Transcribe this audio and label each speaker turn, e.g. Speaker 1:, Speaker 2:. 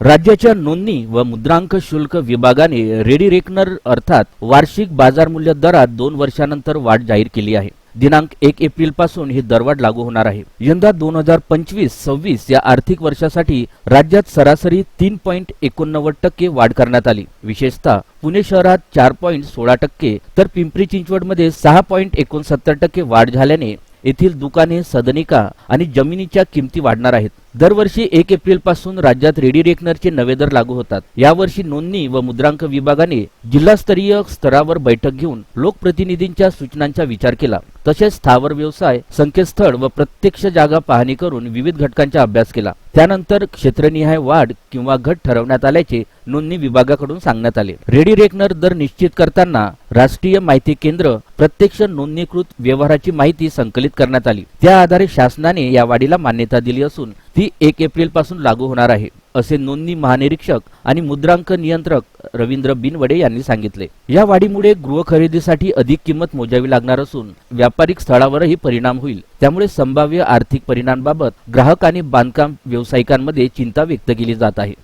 Speaker 1: राज्याच्या नोंदणी व मुद्रांक शुल्क विभागाने रेडी रेकनर अर्थात वार्षिक बाजार मूल्य दरात दोन वर्षानंतर वाढ जाहीर केली आहे. दिनांक एक एप्रिलपासून ही दरवाढ लागू होणार आहे. यंदा दोन हजार पंचवीस सव्वीस या आर्थिक वर्षासाठी राज्यात सरासरी तीन पॉईंट एकोणनव्वद टक्के वाढ करण्यात आली. विशेषतः पुणे शहरात चार पॉईंट सोळा टक्के तर पिंपरी चिंचवडमध्ये सहा पॉईंट एकोणसत्तर टक्के वाढ झाल्याने येथील दुकाने सदनिका आणि जमिनीच्या किमती वाढणार आहेत. दरवर्षी एक एप्रिलपासून राज्यात रेडी रेकनरचे नवे दर लागू होतात. यावर्षी नोंदणी व मुद्रांक विभागाने जिल्हास्तरीय स्तरावर बैठक घेऊन लोकप्रतिनिधींच्या सूचनांचा विचार केला. तसेच स्थावर व्यवसाय संकेतस्थळ व प्रत्यक्ष जागा पाहणी करून विविध घटकांचा अभ्यास केला. त्यानंतर क्षेत्रनिहाय वाढ किंवा घट ठरवण्यात आल्याचे नोंदणी विभागाकडून सांगण्यात आले. रेडी रेकनर दर निश्चित करताना राष्ट्रीय माहिती केंद्र प्रत्यक्ष नोंदणीकृत व्यवहाराची माहिती संकलित करण्यात आली. त्या आधारे शासनाने या वाढीला मान्यता दिली असून ती एक एप्रिलपासून लागू होणार आहे. असे नोंदणी महानिरीक्षक आणि मुद्रांक नियंत्रक रवींद्र बिनवडे यांनी सांगितले. या वाढीमुळे गृह खरेदीसाठी अधिक किंमत मोजावी लागणार असून व्यापारिक स्थळावरही परिणाम होईल. त्यामुळे संभाव्य आर्थिक परिणामाबाबत ग्राहक आणि बांधकाम व्यावसायिकांमध्ये चिंता व्यक्त केली जात आहे.